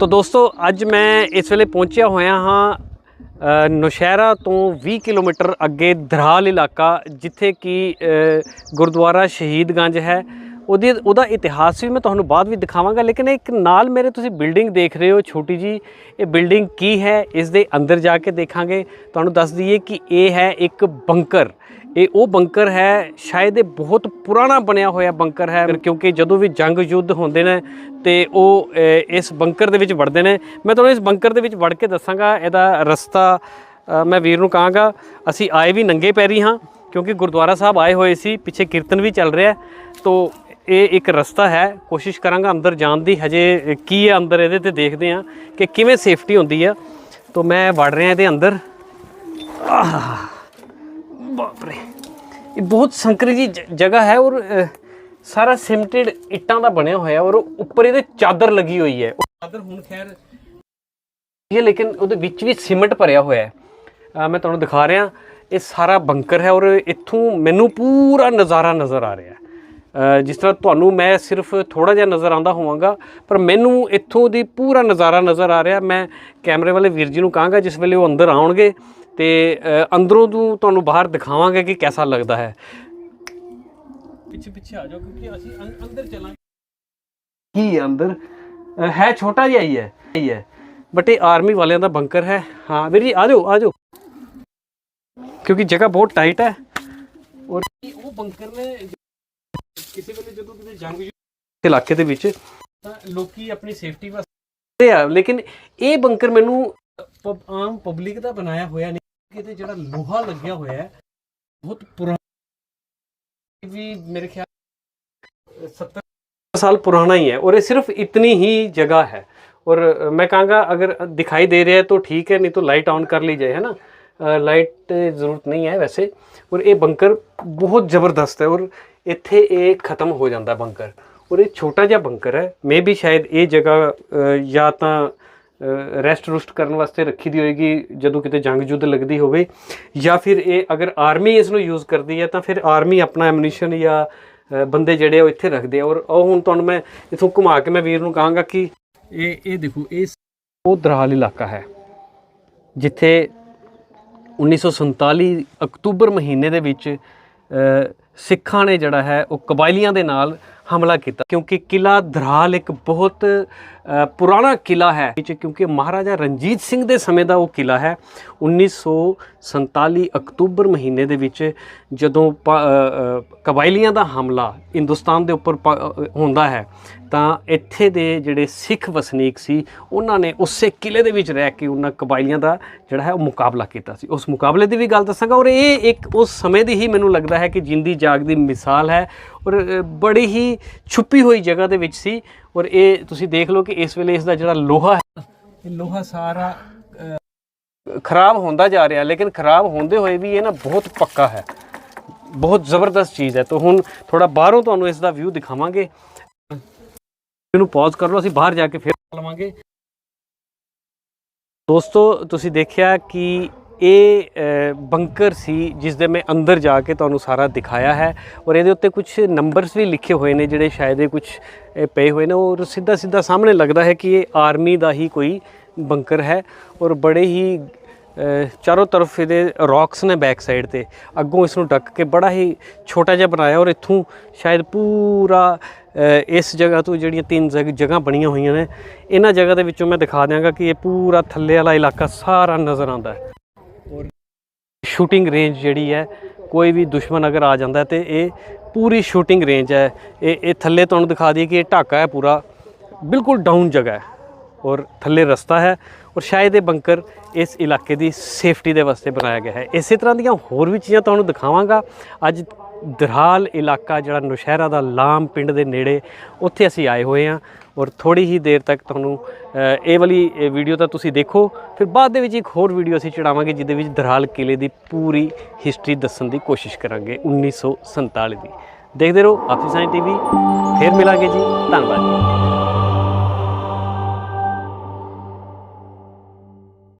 ਤਾਂ ਦੋਸਤੋ ਅੱਜ ਮੈਂ ਇਸ ਵੇਲੇ ਪਹੁੰਚਿਆ ਹੋਇਆ ਹਾਂ ਅ, ਨੌਸ਼ਹਿਰਾ ਤੋਂ 20 ਕਿਲੋਮੀਟਰ ਅੱਗੇ ਧਰਾਲ ਇਲਾਕਾ ਜਿੱਥੇ ਕਿ ਗੁਰਦੁਆਰਾ ਸ਼ਹੀਦਗੰਜ ਹੈ। ਉਹਦੀ ਉਹਦਾ ਇਤਿਹਾਸ ਵੀ ਮੈਂ ਤੁਹਾਨੂੰ ਬਾਅਦ ਵੀ ਦਿਖਾਵਾਂਗਾ ਲੇਕਿਨ ਇੱਕ ਨਾਲ ਮੇਰੇ ਤੁਸੀਂ ਬਿਲਡਿੰਗ ਦੇਖ ਰਹੇ ਹੋ ਛੋਟੀ ਜੀ ਇਹ ਬਿਲਡਿੰਗ ਕੀ ਹੈ ਇਸ ਦੇ ਅੰਦਰ ਜਾ ਕੇ ਦੇਖਾਂਗੇ। ਤੁਹਾਨੂੰ ਦੱਸ ਦਈਏ ਕਿ ਇਹ ਹੈ ਇੱਕ ਬੰਕਰ। ਇਹ ਉਹ ਬੰਕਰ ਹੈ, ਸ਼ਾਇਦ ਇਹ ਬਹੁਤ ਪੁਰਾਣਾ ਬਣਿਆ ਹੋਇਆ ਬੰਕਰ ਹੈ, ਕਿਉਂਕਿ ਜਦੋਂ ਵੀ ਜੰਗ ਯੁੱਧ ਹੁੰਦੇ ਨੇ ਤੇ ਉਹ ਇਸ ਬੰਕਰ ਦੇ ਵਿੱਚ ਵੜਦੇ ਨੇ। ਮੈਂ ਤੁਹਾਨੂੰ ਇਸ ਬੰਕਰ ਦੇ ਵਿੱਚ ਵੜ ਕੇ ਦੱਸਾਂਗਾ, ਇਹਦਾ ਰਸਤਾ ਮੈਂ ਵੀਰ ਨੂੰ ਕਹਾਂਗਾ, ਅਸੀਂ ਆਏ ਵੀ ਨੰਗੇ ਪੈਰੀ ਹਾਂ, ਕਿਉਂਕਿ ਗੁਰਦੁਆਰਾ ਸਾਹਿਬ ਆਏ ਹੋਏ ਸੀ, ਪਿੱਛੇ ਕੀਰਤਨ ਵੀ ਚੱਲ ਰਿਹਾ। ਹੈ। ਤੋ, ਇਹ ਇੱਕ ਰਸਤਾ ਹੈ, ਕੋਸ਼ਿਸ਼ ਕਰਾਂਗਾ ਅੰਦਰ ਜਾਣ ਦੀ, ਹਜੇ ਕੀ ਹੈ ਅੰਦਰ ਇਹਦੇ ਤੇ ਦੇਖਦੇ ਹਾਂ ਕਿ ਕਿਵੇਂ ਸੇਫਟੀ ਹੁੰਦੀ ਆ ਤੋ, ਮੈਂ ਵੜ ਰਿਹਾ ਇਹਦੇ ਅੰਦਰ। ਬਾਪ ਰੇ ਇਹ ਬਹੁਤ ਸੰਕਰੀ ਜੀ ਜ- ਜਗ੍ਹਾ ਹੈ ਔਰ ਸਾਰਾ ਸਿਮਟਡ ਇੱਟਾਂ ਦਾ ਬਣਿਆ ਹੋਇਆ ਔਰ ਉੱਪਰ ਇਹਦੇ ਚਾਦਰ ਲੱਗੀ ਹੋਈ ਹੈ। ਉਹ ਚਾਦਰ ਹੁਣ ਖੈਰ ਇਹ ਲੇਕਿਨ ਉਹਦੇ ਵਿੱਚ ਵੀ ਸੀਮੈਂਟ ਭਰਿਆ ਹੋਇਆ ਹੈ। ਮੈਂ ਤੁਹਾਨੂੰ ਦਿਖਾ ਰਿਹਾ, ਇਹ ਸਾਰਾ ਬੰਕਰ ਹੈ ਔਰ ਇੱਥੋਂ ਮੈਨੂੰ ਪੂਰਾ ਨਜ਼ਾਰਾ ਨਜ਼ਰ ਆ ਰਿਹਾ ਹੈ। ਜਿਸ ਤਰ੍ਹਾਂ ਤੁਹਾਨੂੰ ਮੈਂ ਸਿਰਫ ਥੋੜਾ ਜਿਹਾ ਨਜ਼ਰ ਆਉਂਦਾ ਹੋਵਾਂਗਾ, ਪਰ ਮੈਨੂੰ ਇੱਥੋਂ ਦੀ ਪੂਰਾ ਨਜ਼ਾਰਾ ਨਜ਼ਰ ਆ ਰਿਹਾ। ਮੈਂ ਕੈਮਰੇ ਵਾਲੇ ਵੀਰ ਜੀ ਨੂੰ ਕਹਾਂਗਾ, ਜਿਸ ਵੇਲੇ ਉਹ ਅੰਦਰ ਆਉਣਗੇ ਤੇ ਅੰਦਰੋਂ ਤੋਂ ਤੁਹਾਨੂੰ ਬਾਹਰ ਦਿਖਾਵਾਂਗੇ ਕਿ ਕਿਹਦਾ ਲੱਗਦਾ ਹੈ। ਪਿੱਛੇ ਪਿੱਛੇ ਆ ਜਾਓ ਕਿਉਂਕਿ ਅਸੀਂ ਅੰਦਰ ਚੱਲਾਂਗੇ। ਕੀ ਅੰਦਰ? ਹੈ ਛੋਟਾ ਜਿਹਾ ਹੀ ਹੈ। ਹੀ ਹੈ ਬਟ ਇਹ ਆਰਮੀ ਵਾਲਿਆਂ ਦਾ ਬੰਕਰ ਹੈ। ਹਾਂ ਵੀਰ ਜੀ ਆ ਜਾਓ ਆ ਜਾਓ। ਕਿਉਂਕਿ ਜਗ੍ਹਾ ਬਹੁਤ ਟਾਈਟ ਹੈ। ਔਰ ਉਹ ਬੰਕਰ ਨੇ ਕਿਸੇ ਵੇਲੇ ਜਦੋਂ ਕਿਤੇ ਜੰਗ ਇਲਾਕੇ ਦੇ ਵਿੱਚ। ਲੋਕੀ ਆਪਣੀ ਸੇਫਟੀ ਵਾਸਤੇ ਆ ਲੇਕਿਨ ਇਹ ਬੰਕਰ ਮੈਨੂੰ ਆਮ ਪਬਲਿਕ ਦਾ ਬਣਾਇਆ ਹੋਇਆ ਨਹੀਂ ਕਿਤੇ ਜਿਹੜਾ ਲੋਹਾ ਲੱਗਿਆ ਹੋਇਆ ਹੈ, ਬਹੁਤ ਪੁਰਾਣਾ ਵੀ ਮੇਰੇ ਖਿਆਲ 70 ਸਾਲ ਪੁਰਾਣਾ ਹੀ ਹੈ ਔਰ ਇਹ ਸਿਰਫ ਇਤਨੀ ਹੀ ਜਗ੍ਹਾ ਹੈ। ਔਰ ਮੈਂ ਕਹਾਂਗਾ, ਅਗਰ ਦਿਖਾਈ ਦੇ ਰਿਹਾ है तो ठीक है नहीं तो लाइट ऑन कर ली जाए है ना लाइट ਜ਼ਰੂਰਤ ਨਹੀਂ ਹੈ ਵੈਸੇ। ਔਰ ਇਹ ਬੰਕਰ ਬਹੁਤ ਜ਼ਬਰਦਸਤ ਹੈ ਔਰ ਇੱਥੇ ਇਹ ਖਤਮ ਹੋ ਜਾਂਦਾ ਬੰਕਰ ਔਰ ਇਹ ਛੋਟਾ ਜਿਹਾ ਬੰਕਰ ਹੈ। ਮੇ ਵੀ ਸ਼ਾਇਦ ਇਹ ਜਗ੍ਹਾ ਜਾਂ ਤਾਂ ਰੈਸਟ ਰੁਸਟ ਕਰਨ ਵਾਸਤੇ ਰੱਖੀ ਦੀ ਹੋਏਗੀ, ਜਦੋਂ ਕਿਤੇ ਜੰਗ ਜੁੱਧ ਲੱਗਦੀ ਹੋਵੇ। ਜਾਂ ਫਿਰ ਇਹ ਅਗਰ ਆਰਮੀ ਇਸ ਨੂੰ ਯੂਜ਼ ਕਰਦੀ ਹੈ, ਤਾਂ ਫਿਰ ਆਰਮੀ ਆਪਣਾ ਐਮੂਨੀਸ਼ਨ ਜਾਂ ਬੰਦੇ ਜਿਹੜੇ ਉਹ ਇੱਥੇ ਰੱਖਦੇ ਆ। ਔਰ ਉਹ ਹੁਣ ਤੁਹਾਨੂੰ ਮੈਂ ਇਥੋਂ ਘੁਮਾ ਕੇ ਮੈਂ ਵੀਰ ਨੂੰ ਕਹਾਂਗਾ ਕਿ ਇਹ ਇਹ ਦੇਖੋ, ਇਹ ਉਹ ਦਰਾਲ ਇਲਾਕਾ ਹੈ, ਜਿੱਥੇ 1947 ਅਕਤੂਬਰ ਮਹੀਨੇ ਦੇ ਵਿੱਚ ਸਿੱਖਾਂ ਨੇ ਜਿਹੜਾ ਹੈ, ਉਹ ਕਬਾਇਲੀਆਂ ਦੇ ਨਾਲ ਹਮਲਾ ਕੀਤਾ। ਕਿਉਂਕਿ ਕਿਲਾ ਧਰਾਲ ਇੱਕ ਬਹੁਤ ਪੁਰਾਣਾ ਕਿਲਾ ਹੈ। ਵਿੱਚ ਕਿਉਂਕਿ ਮਹਾਰਾਜਾ ਰਣਜੀਤ ਸਿੰਘ ਦੇ ਸਮੇਂ ਦਾ ਉਹ ਕਿਲਾ ਹੈ। 1947 ਅਕਤੂਬਰ ਮਹੀਨੇ ਦੇ ਵਿੱਚ ਜਦੋਂ ਪਾ- ਕਬਾਇਲੀਆਂ ਦਾ ਹਮਲਾ ਹਿੰਦੁਸਤਾਨ ਦੇ ਉੱਪਰ ਪਾ- ਹੁੰਦਾ ਹੈ, ਤਾਂ ਇੱਥੇ ਦੇ ਜਿਹੜੇ ਸਿੱਖ ਵਸਨੀਕ ਸੀ, ਉਹਨਾਂ ਨੇ ਉਸੇ ਕਿਲੇ ਦੇ ਵਿੱਚ ਰਹਿ ਕੇ ਉਹਨਾਂ ਕਬਾਇਲੀਆਂ ਦਾ ਜਿਹੜਾ ਹੈ ਉਹ ਮੁਕਾਬਲਾ ਕੀਤਾ ਸੀ। ਉਸ ਮੁਕਾਬਲੇ ਦੀ ਵੀ ਗੱਲ ਦੱਸਾਂਗਾ ਔਰ ਇਹ ਇੱਕ ਉਸ ਸਮੇਂ ਦੀ ਹੀ ਮੈਨੂੰ ਲੱਗਦਾ ਹੈ ਕਿ ਜਿੰਦੀ ਜਾਗਦੀ ਮਿਸਾਲ ਹੈ ਔਰ ਬੜੀ ਹੀ ਛੁਪੀ ਹੋਈ ਜਗ੍ਹਾ ਦੇ ਵਿੱਚ ਸੀ। ਔਰ ਇਹ ਤੁਸੀਂ ਦੇਖ ਲਓ ਕਿ ਇਸ ਵੇਲੇ ਇਸ ਦਾ ਜਿਹੜਾ ਲੋਹਾ ਹੈ ਇਹ ਲੋਹਾ ਸਾਰਾ ਖਰਾਬ ਹੁੰਦਾ ਜਾ ਰਿਹਾ ਲੇਕਿਨ ਖਰਾਬ ਹੁੰਦੇ ਹੋਏ ਵੀ ਇਹ ਨਾ ਬਹੁਤ ਪੱਕਾ ਹੈ। ਬਹੁਤ ਜ਼ਬਰਦਸਤ ਚੀਜ਼ ਹੈ। ਤਾਂ ਹੁਣ ਥੋੜਾ ਬਾਹਰੋਂ ਤੁਹਾਨੂੰ ਇਸ ਦਾ ਵਿਊ ਦਿਖਾਵਾਂਗੇ। ਇਹਨੂੰ ਪੌਜ਼ ਕਰ ਲਓ ਅਸੀਂ ਬਾਹਰ ਜਾ ਕੇ ਫਿਰ ਲਵਾਂਗੇ। ਦੋਸਤੋ ਤੁਸੀਂ ਦੇਖਿਆ ਕਿ ਇਹ ਬੰਕਰ ਸੀ ਜਿਸ ਦੇ ਮੈਂ ਅੰਦਰ ਜਾ ਕੇ ਤੁਹਾਨੂੰ ਸਾਰਾ ਦਿਖਾਇਆ ਹੈ ਔਰ ਇਹਦੇ ਉੱਤੇ ਕੁਝ ਨੰਬਰਸ ਵੀ ਲਿਖੇ ਹੋਏ ਨੇ ਜਿਹੜੇ ਸ਼ਾਇਦ ਇਹ ਕੁਝ ਪਏ ਹੋਏ ਨੇ ਔਰ ਸਿੱਧਾ ਸਿੱਧਾ ਸਾਹਮਣੇ ਲੱਗਦਾ ਹੈ ਕਿ ਇਹ ਆਰਮੀ ਦਾ ਹੀ ਕੋਈ ਬੰਕਰ ਹੈ ਔਰ ਬੜੇ ਹੀ ਚਾਰੋਂ ਤਰਫ ਇਹਦੇ ਰੌਕਸ ਨੇ ਬੈਕ ਸਾਈਡ ਤੇ। ਅੱਗੋਂ ਇਸ ਨੂੰ ਡੱਕ ਕੇ ਬੜਾ ਹੀ ਛੋਟਾ ਜਿਹਾ ਬਣਾਇਆ ਔਰ ਇੱਥੋਂ ਸ਼ਾਇਦ ਪੂਰਾ ਇਸ ਜਗ੍ਹਾ ਤੋਂ ਜਿਹੜੀਆਂ ਤਿੰਨ ਜਗ੍ਹਾ ਬਣੀਆਂ ਹੋਈਆਂ ਨੇ, ਇਹਨਾਂ ਜਗ੍ਹਾ ਦੇ ਵਿੱਚੋਂ ਮੈਂ ਦਿਖਾ ਦਿਆਂਗਾ ਕਿ ਇਹ ਪੂਰਾ ਥੱਲੇ ਵਾਲਾ ਇਲਾਕਾ ਸਾਰਾ ਨਜ਼ਰ ਆਉਂਦਾ ਹੈ। ਸ਼ੂਟਿੰਗ ਰੇਂਜ ਜਿਹੜੀ ਹੈ, ਕੋਈ ਵੀ ਦੁਸ਼ਮਣ ਅਗਰ ਆ ਜਾਂਦਾ ਹੈ ਤੇ ਇਹ ਪੂਰੀ ਸ਼ੂਟਿੰਗ ਰੇਂਜ ਹੈ। ਇਹ ਇਹ ਥੱਲੇ ਤੁਹਾਨੂੰ ਦਿਖਾ ਦਈਏ ਕਿ ਇਹ ਢਾਕਾ ਹੈ ਪੂਰਾ। ਬਿਲਕੁਲ ਡਾਊਨ ਜਗ੍ਹਾ ਹੈ ਔਰ ਥੱਲੇ ਰਸਤਾ ਹੈ ਔਰ ਸ਼ਾਇਦ ਇਹ ਬੰਕਰ ਇਸ ਇਲਾਕੇ ਦੀ ਸੇਫਟੀ ਦੇ ਵਾਸਤੇ ਬਣਾਇਆ ਗਿਆ ਹੈ। ਇਸੇ ਤਰ੍ਹਾਂ ਦੀਆਂ ਹੋਰ ਵੀ ਚੀਜ਼ਾਂ ਤੁਹਾਨੂੰ ਦਿਖਾਵਾਂਗਾ। ਅੱਜ ਦਰਹਾਲ ਇਲਾਕਾ, ਜਿਹੜਾ ਨੌਸ਼ਹਿਰਾ ਦਾ ਲਾਮ ਪਿੰਡ ਦੇ ਨੇੜੇ, ਉੱਥੇ ਅਸੀਂ ਆਏ ਹੋਏ ਹਾਂ ਔਰ ਥੋੜੀ ਹੀ ਦੇਰ ਤੱਕ ਤੁਹਾਨੂੰ ਇਹ ਵਾਲੀ ਵੀਡੀਓ ਤਾਂ ਤੁਸੀਂ ਦੇਖੋ। ਫਿਰ ਬਾਅਦ ਦੇ ਵਿੱਚ ਇੱਕ ਹੋਰ ਵੀਡੀਓ ਅਸੀਂ ਚੜਾਵਾਂਗੇ, ਜਿਹਦੇ ਵਿੱਚ ਦਰਹਾਲ ਕਿਲੇ ਦੀ ਪੂਰੀ ਹਿਸਟਰੀ ਦੱਸਣ ਦੀ ਕੋਸ਼ਿਸ਼ ਕਰਾਂਗੇ 1947 ਦੀ। ਦੇਖਦੇ ਰਹੋ ਆਪਸੀ ਆਫਿਸਾਂ ਟੀਵੀ ਫਿਰ ਮਿਲਾਂਗੇ ਜੀ, ਧੰਨਵਾਦ।